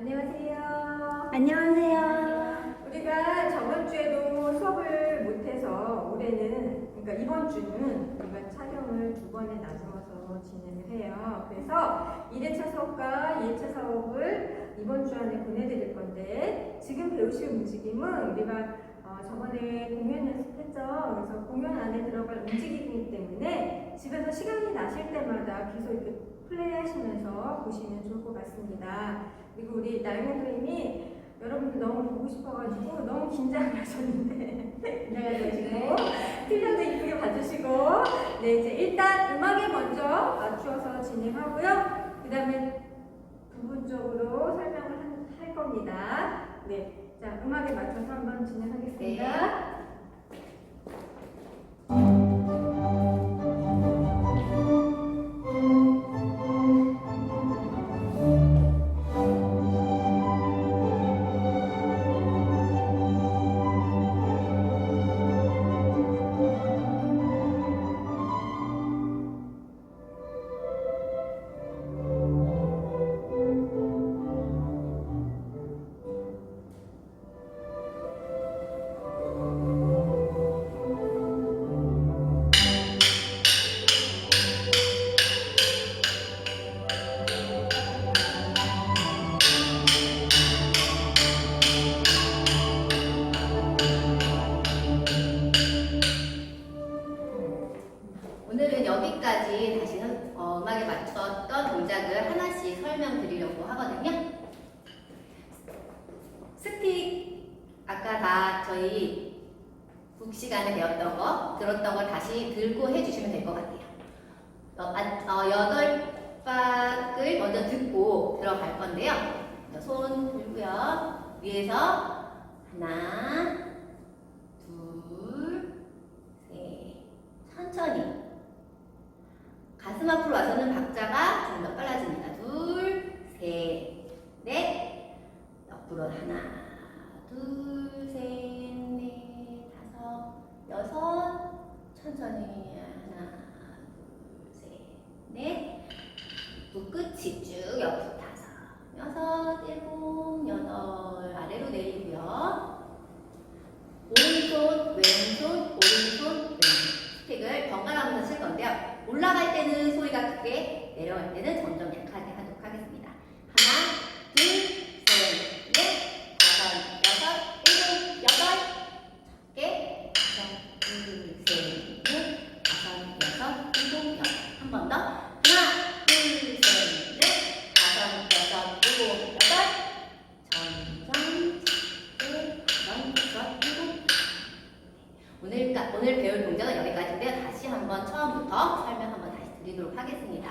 안녕하세요. 안녕하세요. 우리가 저번 주에도 수업을 못해서 올해는, 그러니까 이번 주는 우리가 촬영을 두 번에 나누어서 진행을 해요. 그래서 1회차 수업과 2회차 수업을 이번 주 안에 보내드릴 건데, 지금 배우실 움직임은 우리가 어, 저번에 공연 연습했죠. 그래서 공연 안에 들어갈 움직임이기 때문에 집에서 시간이 나실 때마다 계속 이렇게 플레이 하시면서 보시면 좋을 것 같습니다. 그리고 우리 나영호 선생님이 여러분들 너무 보고 싶어가지고 너무 긴장을 하셨는데. 긴장하시고. 필름도 이쁘게 봐주시고. 네 이제 일단 음악에 먼저 맞추어서 진행하고요. 그 다음에 부분적으로 설명을 한- 할 겁니다. 네 자 음악에 맞춰서 한번 진행하겠습니다. 오 시간에 배웠던 거 들었던 걸 다시 들고 해주시면 될 것 같아요. 어, 아, 어, 여덟 박을 먼저 듣고 들어갈 건데요. 손 들고요. 위에서 하나, 둘, 셋, 천천히. 가슴 앞으로 와서는 박자가 좀 더 빨라집니다. 둘, 셋, 넷. 옆으로 하나, 천천히 하나, 둘, 셋, 넷. 또 끝이 쭉 옆으로 다섯, 여섯, 일곱, 여덟. 아래로 내리고요. 오른손, 왼손, 오른손, 왼손. 스틱을 번갈아 가면서 칠 건데요. 올라갈 때는 소리가 크게, 내려갈 때는 점점 약하게 하도록 하겠습니다. 하나, 둘, 셋, 넷, 다섯, 여섯, 일곱, 여덟. 작게. 다섯, 둘, 셋, 넷, 다섯, 여섯, 일곱, 여덟. 한 번 더. 하나, 둘, 셋, 넷, 다섯, 여섯, 일곱, 여덟. 점점 작게. 다섯, 여섯, 일곱, 오늘, 오늘 배울 동작은 여기까지인데요. 다시 한번 처음부터 설명 한번 다시 드리도록 하겠습니다.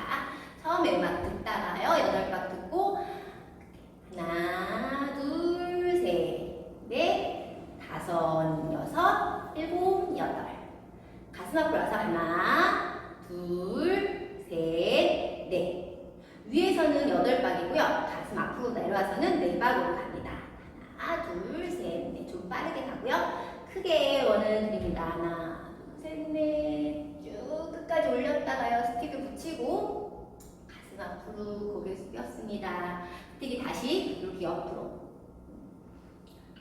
처음에 음악 듣다가요. 여덟 박 듣고 하나, 둘, 셋, 넷, 다섯, 여섯, 일곱, 여덟. 가슴 앞으로 와서 하나, 둘, 셋, 넷. 위에서는 여덟 박이고요. 가슴 앞으로 내려와서는 네 박으로 갑니다. 하나, 둘, 셋, 넷. 좀 빠르게 가고요. 크게 원을 드립니다. 하나, 둘, 셋, 넷. 쭉 끝까지 올렸다가요. 스틱을 붙이고 가슴 앞으로 고개 숙였습니다. 스틱이 다시 이렇게 옆으로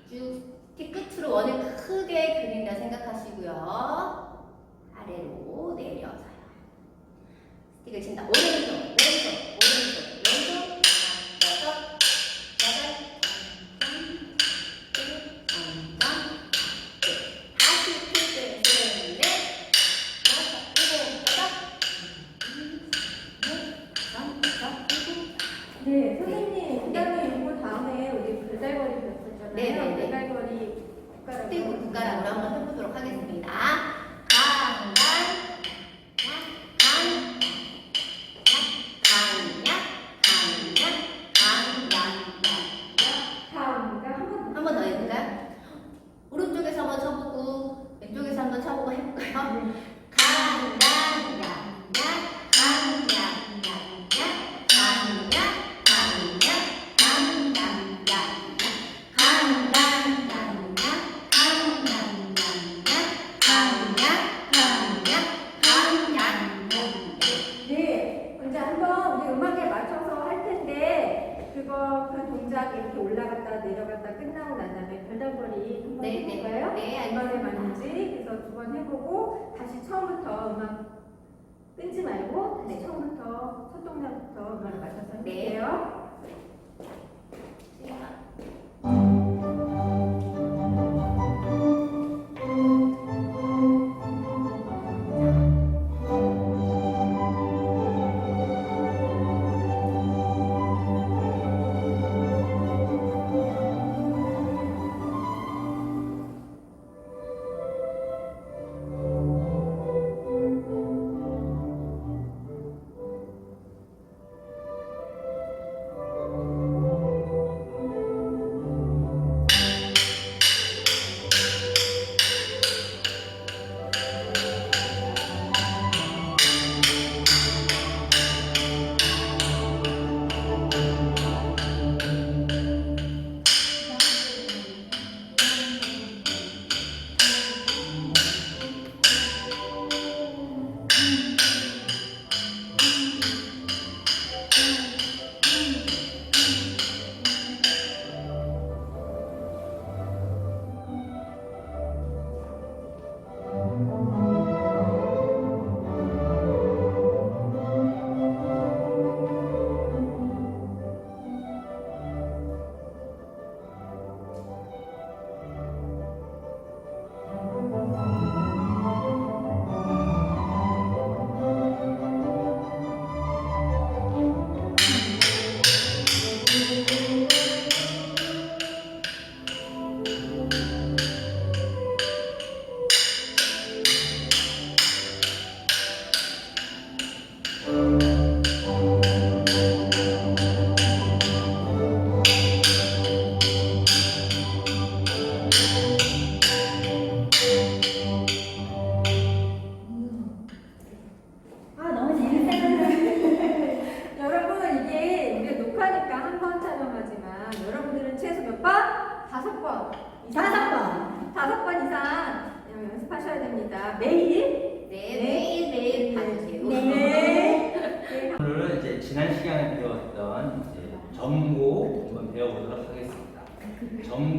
쭉 스틱 끝으로 원을 크게 그린다 생각하시고요. 아래로 내려서요. 스틱을 친다. 오른 가방 으.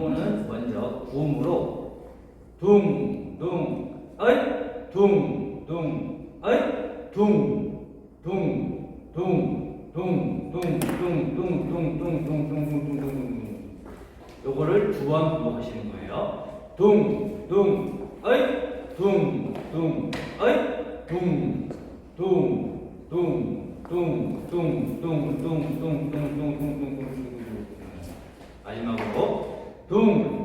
점고는 먼저 구음으로 둥둥 어이 둥둥 어이 둥둥둥둥둥둥둥둥둥둥둥둥둥둥둥둥둥 요거를 두 번 반복하시는 거예요. 둥둥 어이 둥둥 어이 둥둥둥둥둥둥둥둥둥둥둥둥둥둥둥둥둥둥 마지막으로 Tum,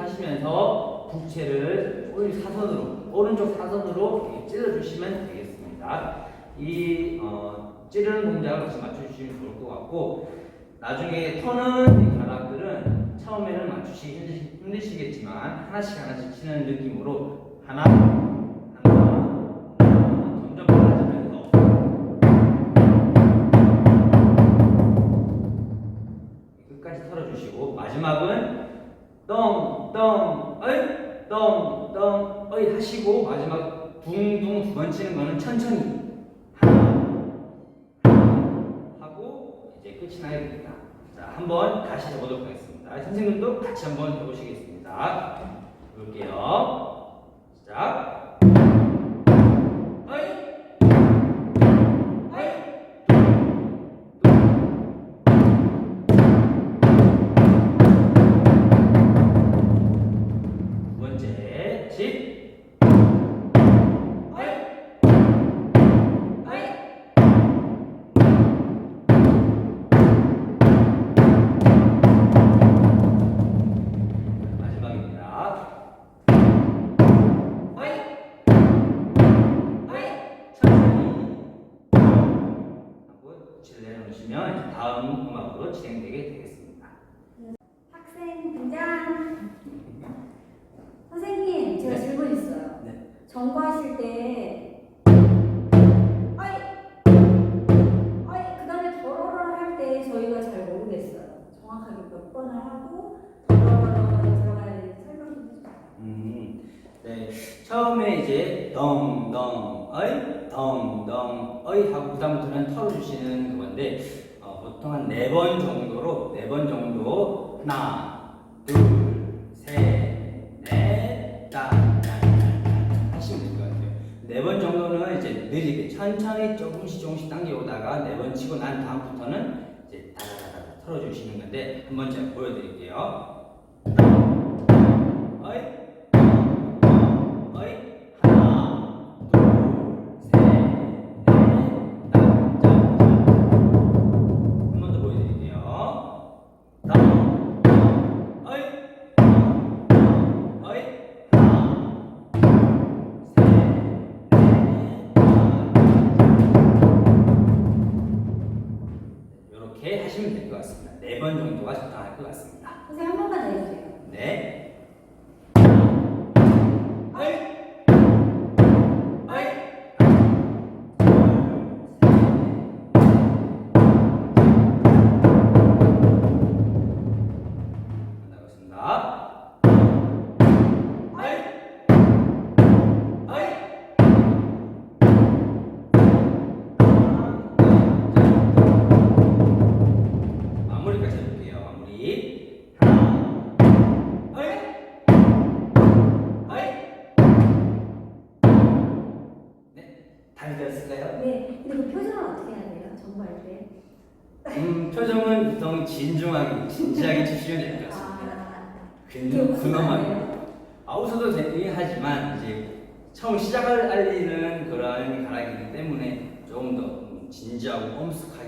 하시면서 부채를 오른 사선으로 오른쪽 사선으로 찔러주시면 되겠습니다. 이 어, 찌르는 동작을 같이 맞춰주시면 좋을 것 같고 나중에 터는 이 가락들은 처음에는 맞추시기 힘드시, 힘드시겠지만 하나씩 하나씩 치는 느낌으로 하나 끝까지 털어주시고 마지막은 떵 떵 어이 어이 하시고 마지막 둥둥 두 번 치는 거는 천천히 하고 이제 끝이 나야 됩니다. 자 한번 다시 해보도록 하겠습니다. 선생님도 같이 한번 해보시겠습니다. 볼게요. 시작. 처음에 이제 덩덩 어이 덩덩 어이 하고 그다음부터는 털어주시는 그건데 어, 보통 한 네 번 정도로 네 번 정도 하나 둘셋넷 땅땅땅 하시면 될 것 같아요. 네 번 정도는 이제 느리게 천천히 조금씩 조금씩 당겨오다가 네 번 치고 난 다음부터는 이제 다다다다 털어주시는 건데 한번 제가 보여드릴게요. 어이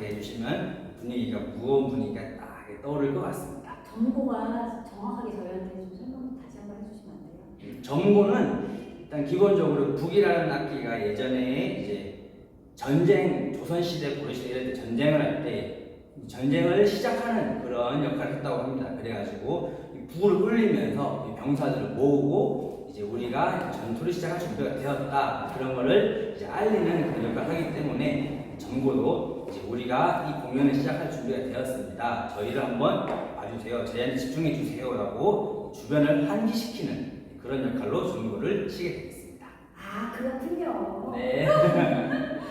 해주시면 분위기가 무거운 분위기가 딱 떠오를 것 같습니다. 점거가 정확하게 저희한테 좀 설명 다시 한번 해주시면 안 돼요? 음, 정고는 일단 기본적으로 북이라는 악기가 예전에 이제 전쟁 조선시대 고려시대 이럴 때 전쟁을 할 때 전쟁을 시작하는 그런 역할을 했다고 합니다. 그래가지고 이 북을 울리면서 이 병사들을 모으고 이제 우리가 전투를 시작할 준비가 되었다 그런 거를 이제 알리는 그런 역할을 하기 때문에 이제 우리가 이 공연을 시작할 준비가 되었습니다. 저희를 한번 봐주세요. 저희한테 집중해 주세요라고 주변을 환기시키는 그런 역할로 정고를 치게 되겠습니다. 아, 그렇군요. 네.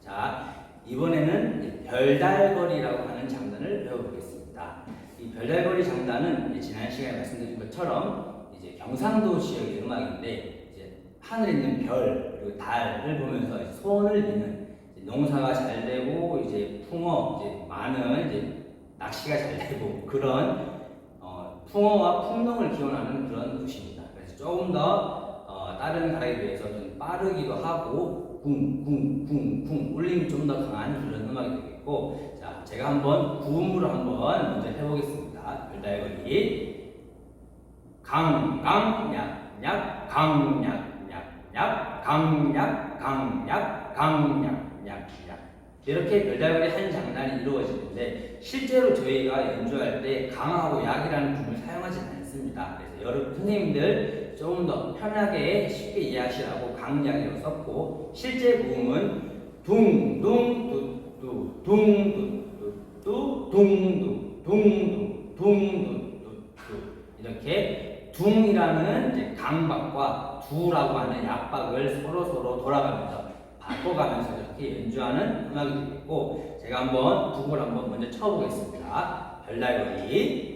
자, 이번에는 별달거리라고 하는 장단을 배워보겠습니다. 이 별달거리 장단은 지난 시간에 말씀드린 것처럼 이제 경상도 지역의 음악인데 이제 하늘에 있는 별 그리고 달을 보면서 소원을 이제 농사가 잘 되고 이제 풍어 이제 많은 이제 낚시가 잘 되고 그런 어, 풍어와 풍랑을 기원하는 그런 곳입니다. 그래서 조금 더 어, 다른 가락에 비해서 좀 빠르기도 하고 쿵쿵쿵쿵 울림이 좀 더 강한 그런 음악이 되겠고 자 제가 한번 구음으로 한번 먼저 해보겠습니다. 별달거리 강강약약 강약약약 강약 강약 강약 약 약 이렇게 별달거리 한 장단이 이루어지는데 실제로 저희가 연주할 때 강하고 약이라는 구을 사용하지 않습니다. 그래서 여러분 선생님들 조금 더 편하게 쉽게 이해하시라고 강약이라고 썼고 실제 구음은 둥둥 둥둥 둥둥 둥둥 둥둥 둥둥 이렇게 둥이라는 강박과 두라고 하는 약박을 서로 서로 돌아가면서 바꿔가면서 이렇게 연주하는 음악이 되겠고 제가 한번 북을 한번 먼저 쳐보겠습니다. 별날거리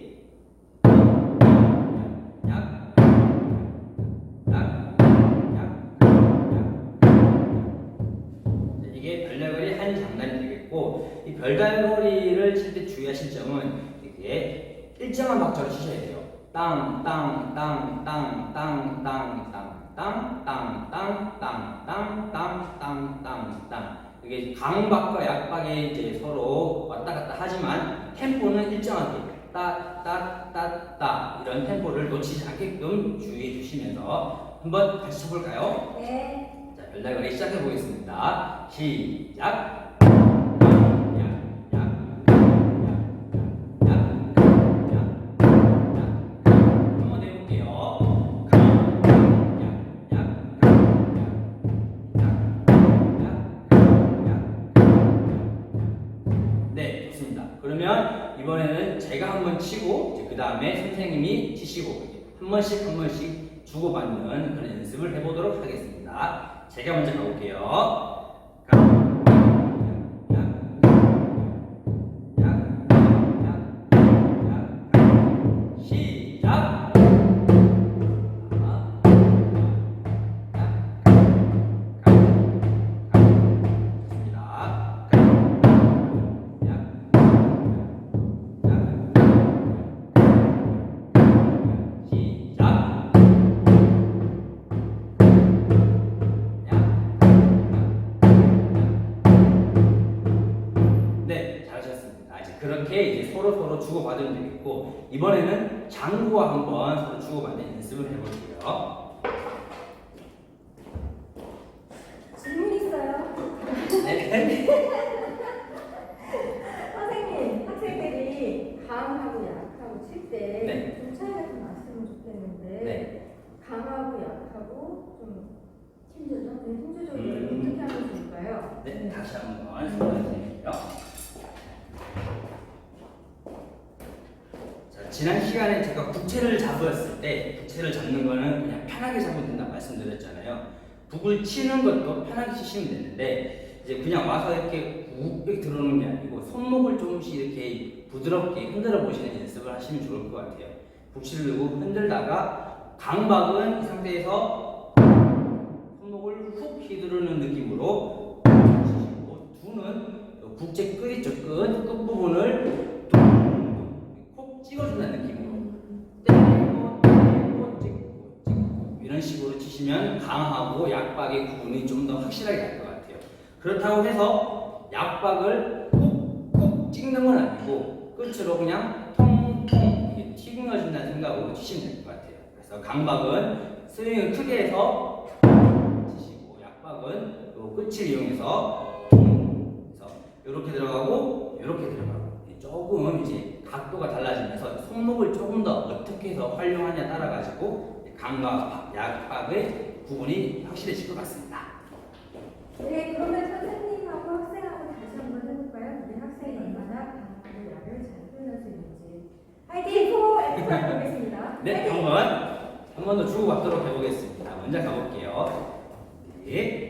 별달거리를 칠 때 주의하실 점은 이게 일정한 박자로 치셔야 돼요. 땅, 땅, 땅, 땅, 땅, 땅, 땅. 땅, 땅, 땅, 땅, 땅, 땅, 땅, 땅, 땅. 이게 강박과 약박이 이제 서로 왔다 갔다 하지만 템포는 일정하게 따, 따, 따, 따 이런 템포를 놓치지 않게끔 주의해 주시면서 한번 같이 쳐볼까요? 네. 자, 별다거리 시작해 보겠습니다. 시작. 이번에는 제가 한번 치고 그 다음에 선생님이 치시고 한 번씩 한 번씩 주고받는 그런 연습을 해보도록 하겠습니다. 제가 먼저 가볼게요. 서로 서로 주고받으면 되겠고 이번에는 장구와 한번 서로 주고받는 연습을 해볼게요. 질문 있어요? 네. 선생님, 학생들이 강하고 약하고 칠때 네. 좀 차이가 좀 났으면 좋겠는데 네. 강하고 약하고 좀 힘들죠? 네, 힘조절을 음. 어떻게 하면 좋을까요? 네, 다시 한번 설명해 드릴게요. 자, 지난 시간에 제가 국채를 잡았을 때 국채를 잡는 거는 그냥 편하게 잡으면 된다 말씀드렸잖아요. 북을 치는 것도 편하게 치시면 되는데 이제 그냥 와서 이렇게 욱 이렇게 들어오는 게 아니고 손목을 조금씩 이렇게 부드럽게 흔들어 보시는 연습을 하시면 좋을 것 같아요. 북치를 들고 흔들다가 강박은 이 상태에서 손목을 훅 휘두르는 느낌으로 두는 국제 끝 있죠 끝 끝부분을 콕 찍어준다는 느낌으로. 때리고 때리고 찍고 찍고 이런 식으로 치시면 강하고 약박의 구분이 좀 더 확실하게 날 것 같아요. 그렇다고 해서 약박을 콕콕 찍는 건 아니고 끝으로 그냥 통통 이게 튀겨진다는 생각으로 치시면 될 것 같아요. 그래서 강박은 스윙을 크게 해서 치시고 약박은 요 끝을 이용해서 통 그래서 이렇게 들어가고 이렇게 들어가고. 조금 이제 각도가 달라지면서 손목을 조금 더 어떻게 해서 활용하냐 따라 가지고 강과 약박의 구분이 확실해질 것 같습니다. 네, 그러면 선생님하고 학생하고 다시 한번 해볼까요? 우리 학생이 얼마나 강하고 약을 잘 표현할 수 있는지. 화이팅! 호! 엑스트라 보겠습니다. 네! 한번 한 번 더 주고받도록 해보겠습니다. 먼저 가볼게요. 네,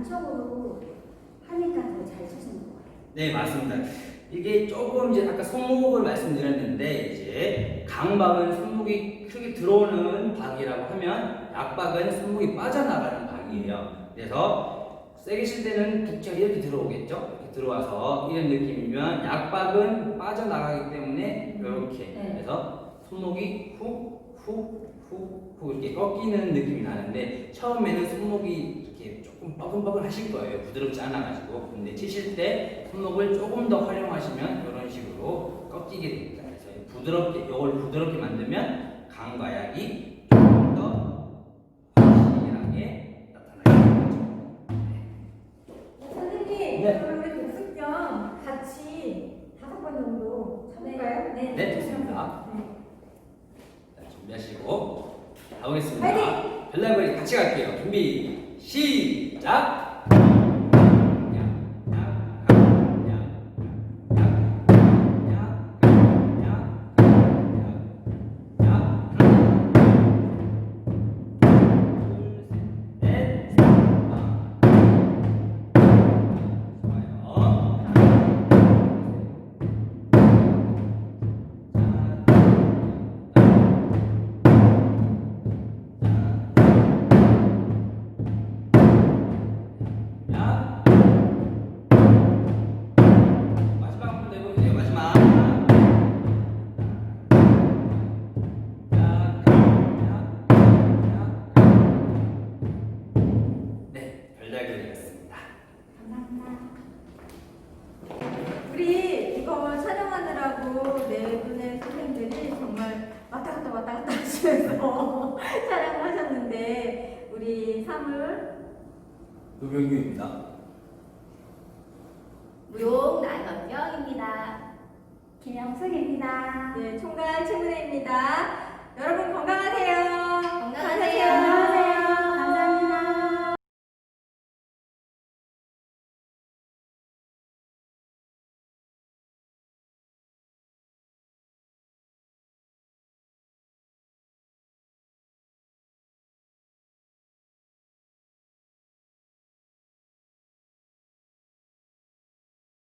안쪽으로 하니까 더잘 치시는 것 같아요. 네, 맞습니다. 이게 조금 이제 아까 손목을 말씀드렸는데 이제 강박은 손목이 크게 들어오는 박이라고 하면 약박은 손목이 빠져나가는 박이에요. 그래서 세게 칠 때는 북처 이렇게 들어오겠죠? 이렇게 들어와서 이런 느낌이면 약박은 빠져나가기 때문에 이렇게 네. 그래서 손목이 훅, 훅, 훅, 훅 이렇게 꺾이는 느낌이 나는데 처음에는 손목이 조금 뻐근뻐근 하실 거예요. 부드럽지 않아가지고. 근데 치실 때 손목을 조금 더 활용하시면 이런 식으로 꺾이게 됩니다. 그래서 부드럽게, 이걸 부드럽게 만들면 강과 약이 주시면서 촬영을 하셨는데 우리 사물 노병규입니다. 무용 나현경입니다. 김영숙입니다. 네, 총괄 최문혜입니다. 여러분 건강하세요. 건강하세요.